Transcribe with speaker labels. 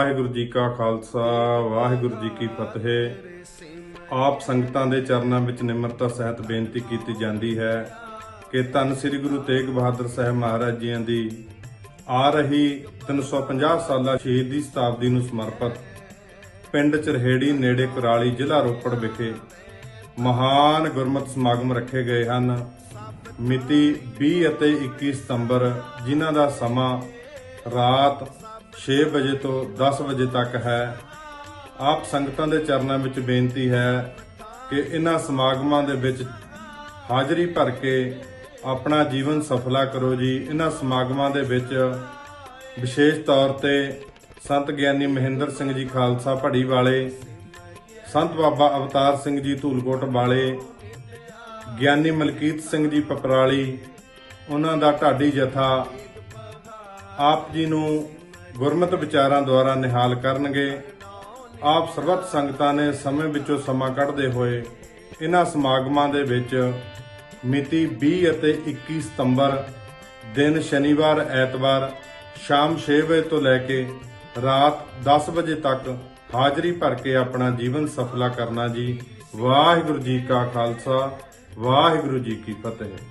Speaker 1: ਵਾਹਿਗੁਰੂ ਜੀ ਕਾ ਖਾਲਸਾ, ਵਾਹਿਗੁਰੂ ਜੀ ਕੀ ਫਤਿਹ। ਆਪ ਸੰਗਤਾਂ ਦੇ ਚਰਨਾਂ ਵਿੱਚ ਨਿਮਰਤਾ ਸਹਿਤ ਬੇਨਤੀ ਕੀਤੀ ਜਾਂਦੀ ਹੈ ਕਿ ਧੰਨ ਸ੍ਰੀ ਗੁਰੂ ਤੇਗ ਬਹਾਦਰ ਸਾਹਿਬ ਮਹਾਰਾਜ ਜੀਆਂ ਦੀ ਆ ਰਹੀ 350 ਸਾਲਾ ਸ਼ਹੀਦੀ ਸ਼ਤਾਬਦੀ ਨੂੰ ਸਮਰਪਿਤ ਪਿੰਡ ਚਰਹੇੜੀ ਨੇੜੇ ਕੁਰਾਲੀ ਜ਼ਿਲ੍ਹਾ ਰੋਪੜ ਵਿਖੇ ਮਹਾਨ ਗੁਰਮਤਿ ਸਮਾਗਮ ਰੱਖੇ ਗਏ ਹਨ। ਮਿਤੀ 20 ਅਤੇ 21 ਸਤੰਬਰ ਜਿਨ੍ਹਾਂ ਦਾ ਸਮਾਂ ਰਾਤ 6 ਵਜੇ ਤੋਂ 10 ਵਜੇ ਤੱਕ ਹੈ। ਆਪ ਸੰਗਤਾਂ ਦੇ ਚਰਨਾਂ ਵਿੱਚ ਬੇਨਤੀ ਹੈ ਕਿ ਇਹਨਾਂ ਸਮਾਗਮਾਂ ਦੇ ਵਿੱਚ ਹਾਜ਼ਰੀ ਭਰ ਕੇ ਆਪਣਾ ਜੀਵਨ ਸਫਲਾ ਕਰੋ ਜੀ। ਇਹਨਾਂ ਸਮਾਗਮਾਂ ਦੇ ਵਿੱਚ ਵਿਸ਼ੇਸ਼ ਤੌਰ ਤੇ ਸੰਤ ਗਿਆਨੀ ਮਹਿੰਦਰ ਸਿੰਘ ਜੀ ਖਾਲਸਾ ਭੜੀ ਵਾਲੇ, ਸੰਤ ਬਾਬਾ ਅਵਤਾਰ ਸਿੰਘ ਜੀ ਧੂਲਕੋਟ ਵਾਲੇ, ਗਿਆਨੀ ਮਲਕੀਤ ਸਿੰਘ ਜੀ ਪਪਰਾਲੀ, ਉਹਨਾਂ ਦਾ ਢਾਡੀ ਜਥਾ, ਆਪ ਜੀ ਨੂੰ ਗੁਰਮਤਿ ਵਿਚਾਰਾਂ ਦੁਆਰਾ ਨਿਹਾਲ ਕਰਨਗੇ। ਆਪ ਸਰਬੱਤ ਸੰਗਤਾਂ ਨੇ ਸਮੇਂ ਵਿੱਚੋਂ ਸਮਾਂ ਕੱਢਦੇ ਹੋਏ ਇਹਨਾਂ ਸਮਾਗਮਾਂ ਦੇ ਵਿੱਚ ਮਿਤੀ 20 ਅਤੇ 21 ਸਤੰਬਰ, ਦਿਨ ਸ਼ਨੀਵਾਰ, ਐਤਵਾਰ, ਸ਼ਾਮ 6 ਵਜੇ ਤੋਂ ਲੈ ਕੇ ਰਾਤ 10 ਵਜੇ ਤੱਕ ਹਾਜ਼ਰੀ ਭਰ ਕੇ ਆਪਣਾ ਜੀਵਨ ਸਫਲਾ ਕਰਨਾ ਜੀ। ਵਾਹਿਗੁਰੂ ਜੀ ਕਾ ਖਾਲਸਾ, ਵਾਹਿਗੁਰੂ ਜੀ ਕੀ ਫਤਿਹ।